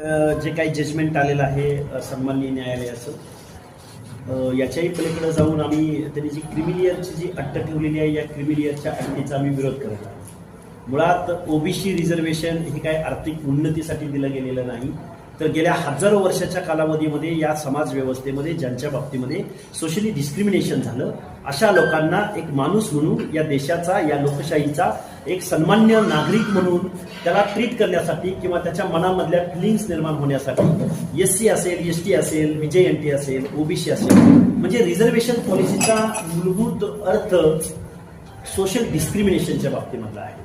जे काही जजमेंट आलेलं आहे सन्माननीय न्यायालयाचं याच्याही पलीकडे जाऊन आम्ही त्यांनी जी क्रिमिलियरची जी अट्ट ठेवलेली आहे या क्रिमिलियरच्या अट्टीचा आम्ही विरोध करत आहोत. मुळात ओबीसी रिझर्वेशन हे काय आर्थिक उन्नतीसाठी दिलं गेलेलं नाही तर गेल्या हजारो वर्षाच्या कालावधीमध्ये या समाज व्यवस्थेमध्ये ज्यांच्या बाबतीमध्ये सोशली डिस्क्रिमिनेशन झालं अशा लोकांना एक माणूस म्हणून या देशाचा या लोकशाहीचा एक सन्मान्य नागरिक म्हणून त्याला ट्रीट करण्यासाठी किंवा त्याच्या मनामधल्या फिलिंग्स निर्माण होण्यासाठी एस सी असेल एस टी असेल विजय एन टी असेल ओबीसी असेल. म्हणजे रिझर्वेशन पॉलिसीचा मूलभूत अर्थ सोशल डिस्क्रिमिनेशनच्या बाबतीमधला आहे.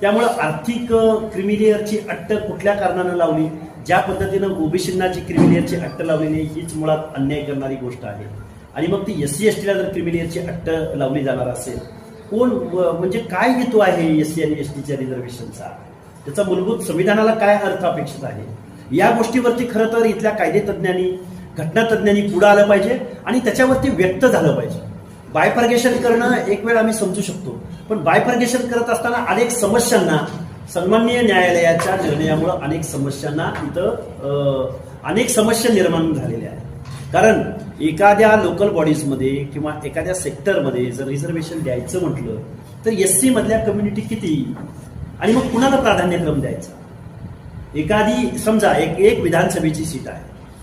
त्यामुळं आर्थिक क्रिमिलिअरची अट्ट कुठल्या कारणानं लावली? ज्या पद्धतीनं ओबीसींना जी क्रिमिलियरची अट्ट लावलेली हीच मुळात अन्याय करणारी गोष्ट आहे. आणि मग ती एस सी एस टीला जर क्रिमिलियरची अट्ट लावली जाणार असेल कोण व- म्हणजे काय हेतू आहे एस सी आणि एस टीच्या रिझर्वेशनचा त्याचा मूलभूत संविधानाला काय अर्थ अपेक्षित आहे? या गोष्टीवरती खरं तर इथल्या कायदेतज्ञांनी घटनातज्ञांनी पुढं आलं पाहिजे आणि त्याच्यावरती व्यक्त झालं पाहिजे. बायफर्गेशन करणं एक वेळ आम्ही समजू शकतो पण बायफर्गेशन करत असताना अनेक समस्यांना सन्माननीय न्यायालयाच्या निर्णयामुळे अनेक समस्यांना इथं अनेक समस्या निर्माण झालेल्या आहेत. कारण एखाद्या लोकल बॉडीजमध्ये किंवा एखाद्या सेक्टरमध्ये जर रिझर्वेशन द्यायचं म्हटलं तर एस सी मधल्या कम्युनिटी किती? आणि मग कुणाला प्राधान्यक्रम द्यायचा? एखादी समजा एक एक विधानसभेची सीट आहे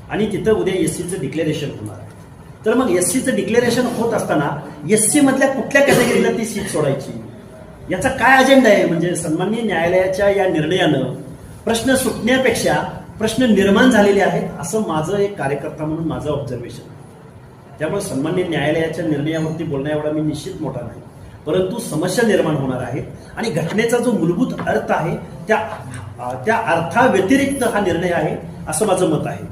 आणि तिथं उद्या एस सीचं डिक्लेरेशन होणार आहे. तर मग एस सीचं डिक्लेरेशन होत असताना एस सी मधल्या कुठल्या कॅटेगरीला ती सीट सोडायची? याचा काय अजेंडा आहे? म्हणजे सन्माननीय न्यायालयाच्या या निर्णयानं प्रश्न सुटण्यापेक्षा प्रश्न निर्माण झालेले आहेत असं माझं एक कार्यकर्ता म्हणून माझं ऑब्झर्वेशन त्यामुळे सन्मान्य न्यायालयाच्या निर्णयावरती बोलण्या एवढा मी निश्चित मोठा नाही. परंतु समस्या निर्माण होणार आहेत आणि घटनेचा जो मूलभूत अर्थ आहे त्या त्या अर्थाव्यतिरिक्त हा निर्णय आहे असं माझं मत आहे.